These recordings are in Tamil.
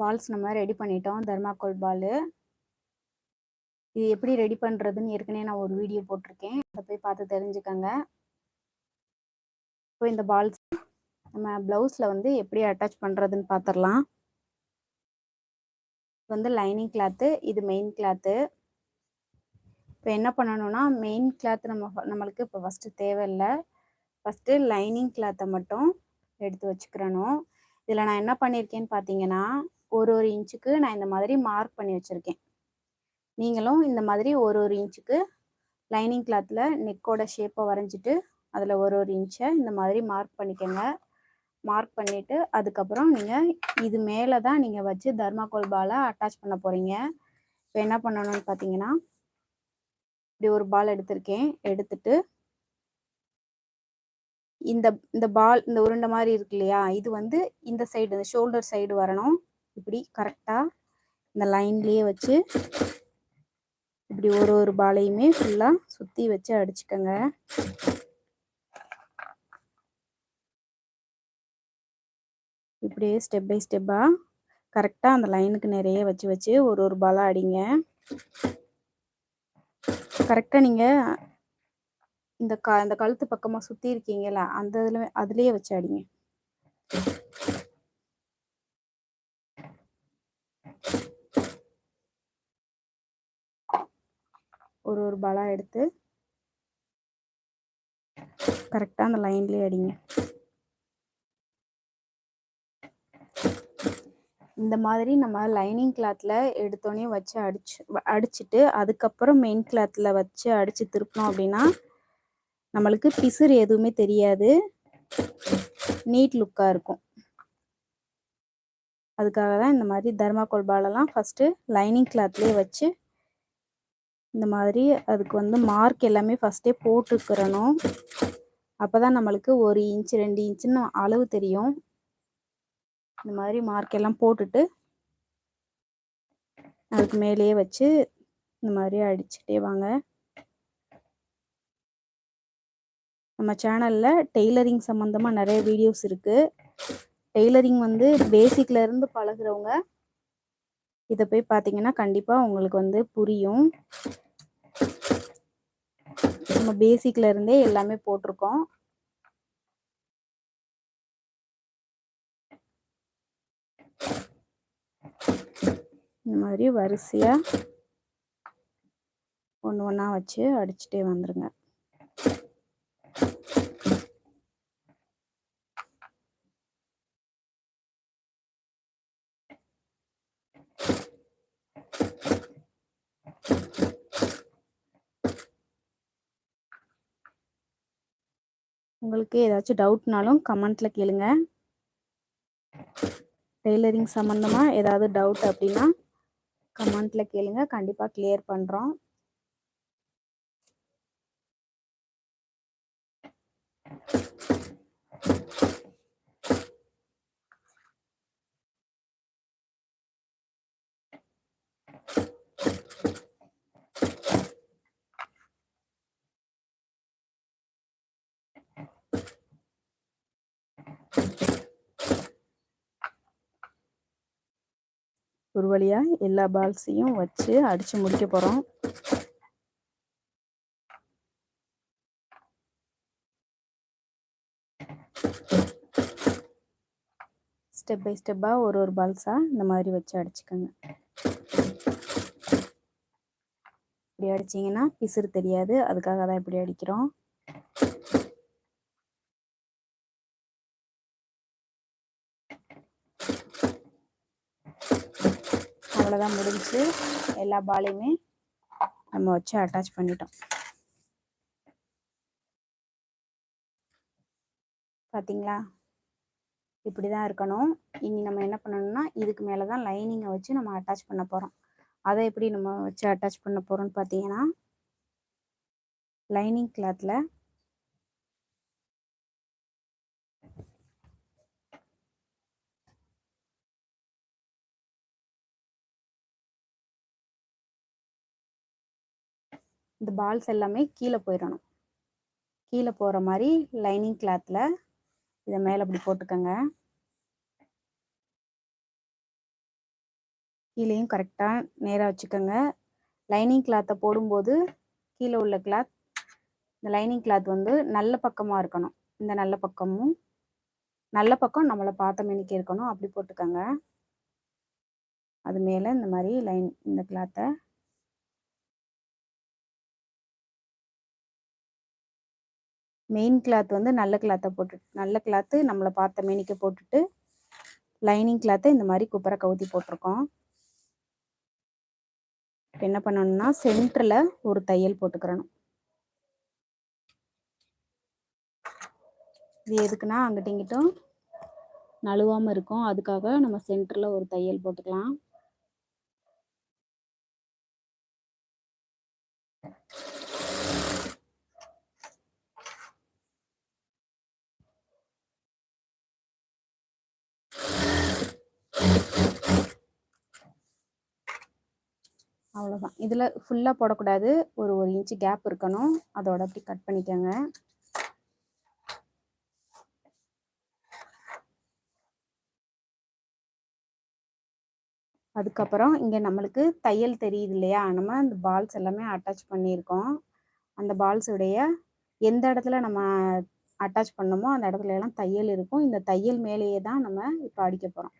பால்ஸ் நம்ம ரெடி பண்ணிட்டோம். தர்மாக்கோல் பால் இது எப்படி ரெடி பண்ணுறதுன்னு ஏற்கனவே நான் ஒரு வீடியோ போட்டிருக்கேன். அதை போய் பார்த்து தெரிஞ்சுக்கோங்க. இப்போ இந்த பால்ஸ் நம்ம ப்ளவுஸில் வந்து எப்படி அட்டாச் பண்ணுறதுன்னு பார்த்துடலாம் வந்து லைனிங் கிளாத்து இது மெயின் கிளாத்து இப்போ என்ன பண்ணணும்னா மெயின் கிளாத் நம்ம நம்மளுக்கு இப்போ ஃபஸ்ட்டு தேவையில்லை. ஃபஸ்ட்டு லைனிங் கிளாத்தை மட்டும் எடுத்து வச்சுக்கிறணும். இதில் நான் என்ன பண்ணியிருக்கேன்னு பார்த்தீங்கன்னா ஒரு ஒரு இன்ச்சுக்கு நான் இந்த மாதிரி மார்க் பண்ணி வச்சுருக்கேன். நீங்களும் இந்த மாதிரி ஒரு ஒரு இன்ச்சுக்கு லைனிங் கிளாத்தில் நெக்கோட ஷேப்பை வரைஞ்சிட்டு அதில் ஒரு ஒரு இன்ச்சை இந்த மாதிரி மார்க் பண்ணிக்கோங்க. மார்க் பண்ணிவிட்டு அதுக்கப்புறம் நீங்கள் இது மேலே தான் நீங்கள் வச்சு தர்மாக்கோல் பாலை அட்டாச் பண்ண போகிறீங்க இப்போ என்ன பண்ணணும்னு பார்த்தீங்கன்னா இப்படி ஒரு பால் எடுத்திருக்கேன். எடுத்துட்டு இந்த இந்த பால் இந்த உருண்டை மாதிரி இருக்கு இல்லையா? இது வந்து இந்த சைடு இந்த ஷோல்டர் சைடு வரணும். இப்படி கரெக்டாக இந்த லைன்லேயே வச்சு இப்படி ஒரு ஒரு பாலையுமே ஃபுல்லாக சுற்றி வச்சு அடிச்சுக்கோங்க. இப்படியே ஸ்டெப் பை ஸ்டெப்பாக கரெக்டாக அந்த லைனுக்கு நிறைய வச்சு வச்சு ஒரு ஒரு பாலாக அடிங்க. கரெக்டாக நீங்கள் இந்த க இந்த கழுத்து பக்கமாக சுற்றி இருக்கீங்களா அந்த இதில் அதுலேயே வச்சு அடிங்க. ஒரு ஒரு பாலாக எடுத்து கரெக்டாக அந்த லைன்லேயே அடிங்க. இந்த மாதிரி நம்ம லைனிங் கிளாத்தில் எடுத்தோடனே வச்சு அடிச்சு அடிச்சுட்டு அதுக்கப்புறம் மெயின் கிளாத்தில் வச்சு அடித்து திருப்பினோம் அப்படின்னா நம்மளுக்கு பிசுறு எதுவுமே தெரியாது. நீட் லுக்காக இருக்கும். அதுக்காக தான் இந்த மாதிரி தர்மாக்கோல் பாலெல்லாம் ஃபஸ்ட்டு லைனிங் கிளாத்லேயே வச்சு இந்த மாதிரி அதுக்கு வந்து மார்க் எல்லாமே ஃபஸ்ட்டே போட்டுக்கிறணும். அப்போ தான் நம்மளுக்கு ஒரு இன்ச் ரெண்டு இன்ச்சுன்னு அளவு தெரியும். இந்த மாதிரி மார்க் எல்லாம் போட்டுட்டு அதுக்கு மேலேயே வச்சு இந்த மாதிரி அடிச்சுட்டே வாங்க. நம்ம சேனலில் டெய்லரிங் சம்மந்தமாக நிறைய வீடியோஸ் இருக்குது டெய்லரிங் வந்து பேசிக்லேருந்து பழகிறவங்க இதை போய் பார்த்தீங்கன்னா கண்டிப்பாக உங்களுக்கு வந்து புரியும். நம்ம பேசிக்ல இருந்தே எல்லாமே போட்டிருக்கோம். இந்த மாதிரி வரிசையாக ஒன்று ஒன்றா வச்சு அடிச்சுட்டே வந்துடுங்க உங்களுக்கு ஏதாச்சும் டவுட்னாலும் கமெண்ட்டில் கேளுங்க. டெய்லரிங் சம்மந்தமாக ஏதாவது டவுட் அப்படின்னா கமெண்ட்டில் கேளுங்க. கண்டிப்பாக கிளியர் பண்ணுறோம் ஒரு வழியாக எல்லா பால்ஸையும் வச்சு அடித்து முடிக்க போகிறோம் ஸ்டெப் பை ஸ்டெப்பாக ஒரு ஒரு பால்ஸாக இந்த மாதிரி வச்சு அடிச்சுக்கோங்க. இப்படி அடிச்சிங்கன்னா பிசுறு தெரியாது. அதுக்காக தான் இப்படி அடிக்கிறோம். அவ்வளோதான் எல்லா பாலையுமே நம்ம வச்சு அட்டாச் பண்ணிட்டோம். பார்த்தீங்களா இப்படி தான் இருக்கணும். இனி நம்ம என்ன பண்ணணும்னா இதுக்கு மேலே தான் லைனிங்கை வச்சு நம்ம அட்டாச் பண்ண போகிறோம் அதை எப்படி நம்ம வச்சு அட்டாச் பண்ண போகிறோம்னு பார்த்தீங்கன்னா லைனிங் கிளாத்தில் இந்த பால்ஸ் எல்லாமே கீழே போயிடணும். கீழே போகிற மாதிரி லைனிங் கிளாத்தில் இதை மேலே அப்படி போட்டுக்கோங்க. கீழேயும் கரெக்டாக நேராக வச்சுக்கோங்க. லைனிங் கிளாத்தை போடும்போது கீழே உள்ள கிளாத் இந்த லைனிங் கிளாத் வந்து நல்ல பக்கமாக இருக்கணும். இந்த நல்ல பக்கமும் நல்ல பக்கம் நம்மளை பார்த்த மணிக்கு இருக்கணும். அப்படி போட்டுக்கோங்க. அது மேலே இந்த மாதிரி லைன் இந்த கிளாத்தை மெயின் கிளாத் வந்து நல்ல கிளாத்தை போட்டு நல்ல கிளாத்து நம்மளை பார்த்த மேனிக்கு போட்டுட்டு லைனிங் கிளாத்தை இந்த மாதிரி குப்பரை கவுத்தி போட்டிருக்கோம். என்ன பண்ணணும்னா சென்டரில் ஒரு தையல் போட்டுக்கிறணும். இது எதுக்குன்னா அங்கிட்ட இங்கிட்டும் நழுவாமல் இருக்கும். அதுக்காக நம்ம சென்டரில் ஒரு தையல் போட்டுக்கலாம். அவ்வளோதான் இதில் ஃபுல்லாக போடக்கூடாது. ஒரு ஒரு இன்ச்சு கேப் இருக்கணும். அதோட அப்படி கட் பண்ணிக்கோங்க. அதுக்கப்புறம் இங்கே நம்மளுக்கு தையல் தெரியுது இல்லையா? நம்ம அந்த பால்ஸ் எல்லாமே அட்டாச் பண்ணியிருக்கோம். அந்த பால்ஸுடைய எந்த இடத்துல நம்ம அட்டாச் பண்ணோமோ அந்த இடத்துல எல்லாம் தையல் இருக்கும். இந்த தையல் மேலேயே தான் நம்ம இப்போ அடிக்க போகிறோம்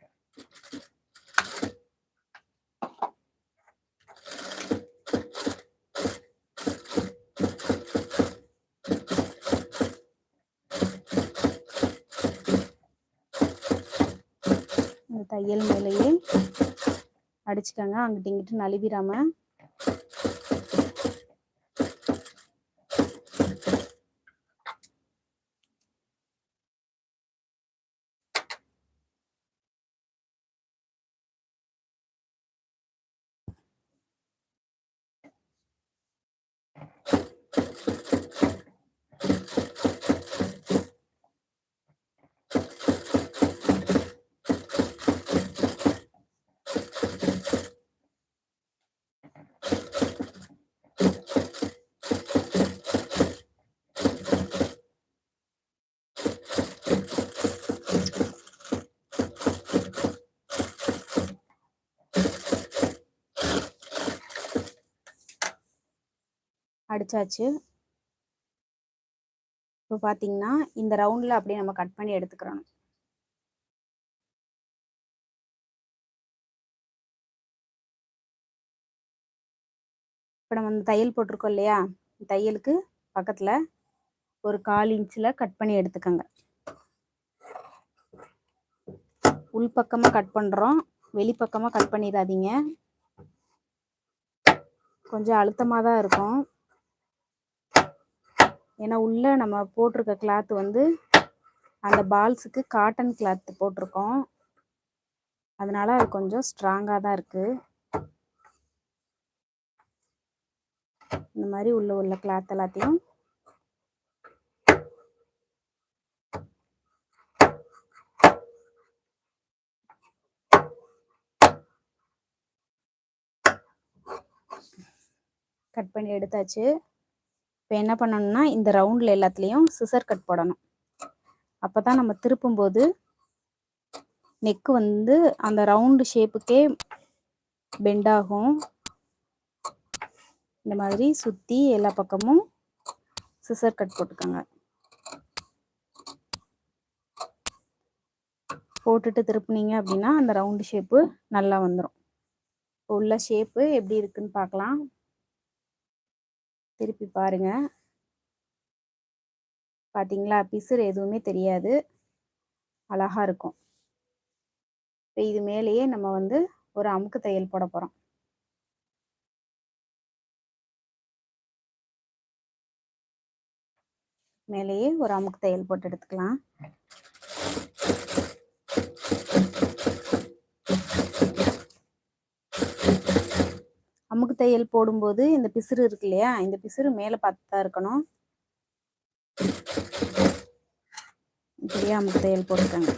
இந்த தையல் மேலேயே அடிச்சுக்கோங்க. அங்கிட்டு இங்கிட்டு நழுவிடாமல் அடிச்சாச்சு. இப்போ பார்த்தீங்கன்னா இந்த ரவுண்டில் அப்படியே நம்ம கட் பண்ணி எடுத்துக்கிறோம். இப்போ நம்ம இந்த தையல் போட்டிருக்கோம் இல்லையா? தையலுக்கு பக்கத்தில் ஒரு கால் இன்ச்சில் கட் பண்ணி எடுத்துக்கோங்க. உள்பக்கமாக கட் பண்ணுறோம் வெளிப்பக்கமாக கட் பண்ணிடாதீங்க. கொஞ்சம் அழுத்தமாக தான் இருக்கும். ஏன்னா உள்ளே நம்ம போட்டிருக்க கிளாத் வந்து அந்த பால்ஸுக்கு காட்டன் கிளாத் போட்டிருக்கோம். அதனால அது கொஞ்சம் ஸ்ட்ராங்காக தான் இருக்குது இந்த மாதிரி உள்ள உள்ள கிளாத் எல்லாத்தையும். கட் பண்ணி எடுத்தாச்சு. இப்போ என்ன பண்ணணும்னா இந்த ரவுண்டில் எல்லாத்துலேயும் சிசர் கட் போடணும். அப்போ தான் நம்ம திருப்பும்போது நெக்கு வந்து அந்த ரவுண்டு ஷேப்புக்கே பெண்ட் ஆகும். இந்த மாதிரி சுற்றி எல்லா பக்கமும் சிசர் கட் போட்டுக்கோங்க. போட்டுட்டு திருப்புனீங்க அப்படின்னா அந்த ரவுண்டு ஷேப்பு நல்லா வந்துடும் உள்ள ஷேப்பு எப்படி இருக்குன்னு பார்க்கலாம். திருப்பி பாருங்க. பார்த்தீங்களா பிசுறு எதுவுமே தெரியாது. அழகா இருக்கும். இப்போ இது மேலேயே நம்ம வந்து ஒரு அமுக்கு தையல் போட போகிறோம் மேலேயே ஒரு அமுக்கு தையல் போட்டு எடுத்துக்கலாம். அமுக்கு தையல் போடும்போது இந்த பிசுறு இருக்கு இல்லையா? இந்த பிசுறு மேலே பார்த்து தான் இருக்கணும். இப்படியே அமுக்கு தையல் போட்டுக்கோங்க.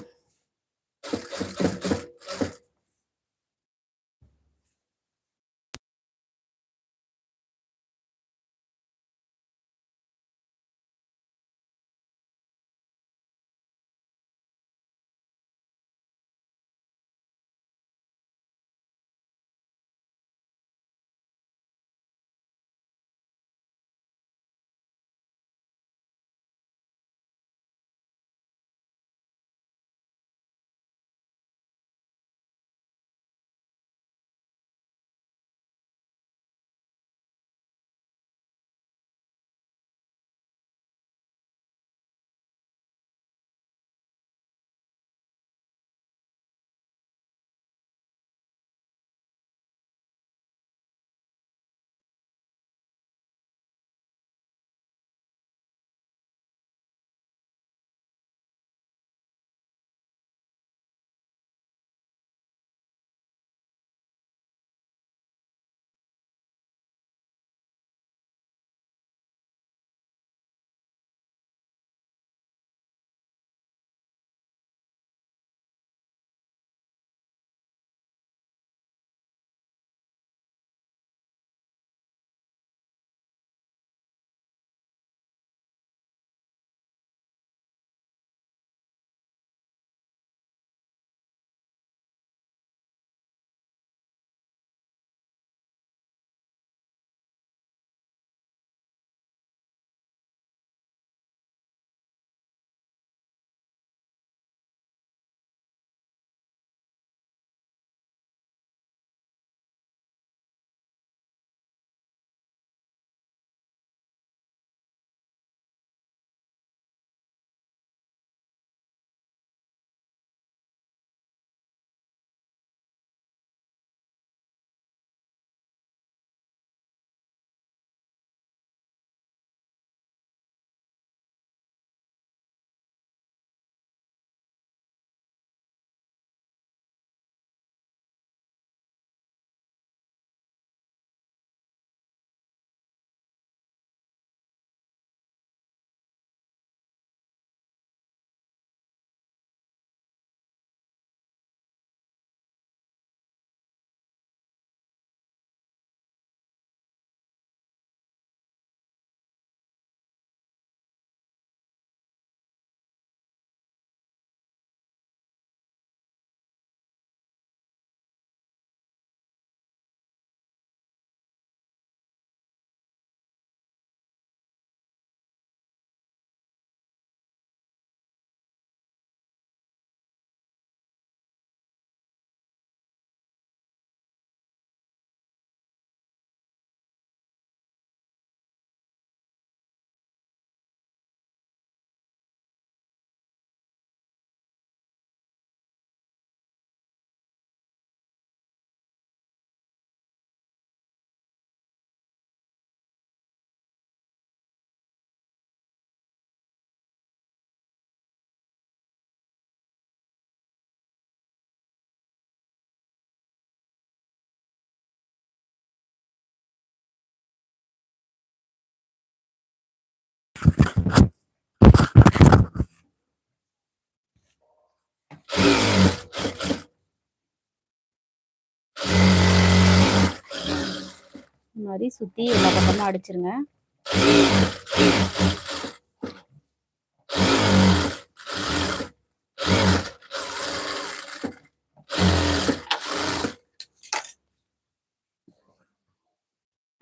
மாதிரி சுற்றி எல்லா பக்கமும் அடிச்சிருங்க.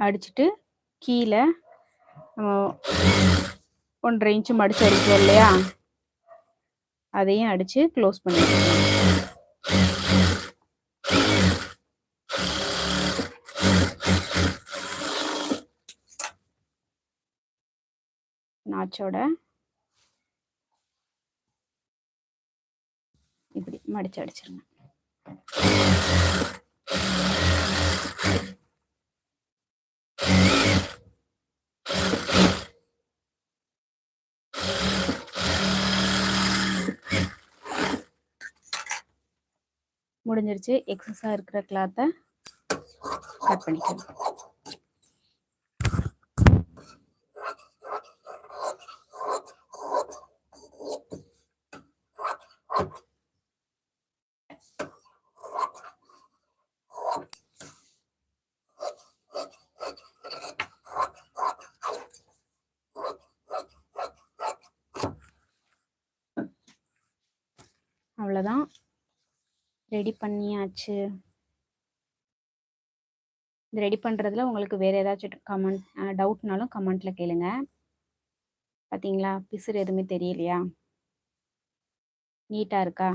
அடிச்சுட்டு கீழே ஒன்றரை இன்ச்சு மடிச்சு அடிக்கிறோம் இல்லையா? அதையும் அடித்து க்ளோஸ் பண்ணிடுறோம் நாச்சோட இப்படி மடிச்சு அடிச்சிருங்க. முடிஞ்சிருச்சு. எக்ஸஸாக இருக்கிற கிளாத்தை கட் பண்ணிக்கலாம் அவ்வளோதான் ரெடி பண்ணியாச்சு. இது ரெடி பண்ணுறதுல உங்களுக்கு வேறு ஏதாச்சும் கமெண்ட் டவுட்னாலும் கமெண்ட்டில் கேளுங்க. பார்த்தீங்களா பிசுறு எதுவுமே தெரியலையா? நீட்டாக இருக்கா?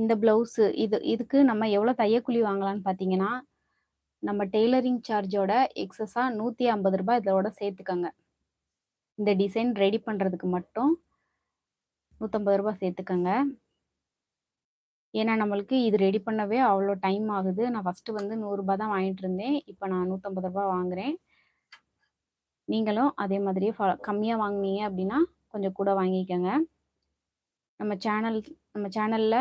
இந்த ப்ளவுஸு இது இதுக்கு நம்ம எவ்வளோ தையக்குழி வாங்கலாம்னு பார்த்தீங்கன்னா நம்ம டெய்லரிங் சார்ஜோட எக்ஸஸாக நூற்றி ஐம்பது ரூபாய் இதோட சேர்த்துக்கோங்க. இந்த டிசைன் ரெடி பண்ணுறதுக்கு மட்டும் நூற்றம்பது ரூபா சேர்த்துக்கோங்க. ஏன்னா நம்மளுக்கு இது ரெடி பண்ணவே அவ்வளோ டைம் ஆகுது. நான் ஃபஸ்ட்டு வந்து நூறுரூபா தான் வாங்கிட்டு இருந்தேன். இப்போ நான் நூற்றம்பது ரூபா வாங்குகிறேன் நீங்களும் அதே மாதிரியே ஃபா கம்மியாக வாங்கினீங்க அப்படின்னா கொஞ்சம் கூட வாங்கிக்கோங்க. நம்ம சேனல் நம்ம சேனலில்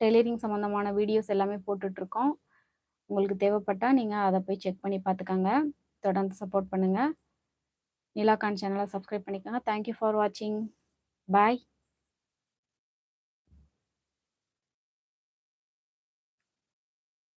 டெய்லரிங் சம்மந்தமான வீடியோஸ் எல்லாமே போட்டுட்ருக்கோம். உங்களுக்கு தேவைப்பட்டால் நீங்கள் அதை போய் செக் பண்ணி பார்த்துக்கோங்க. தொடர்ந்து சப்போர்ட் பண்ணுங்கள் நிலாகான் சேனலை சப்ஸ்கிரைப் பண்ணிக்கோங்க. தேங்க்யூ ஃபார் வாட்சிங் பாய்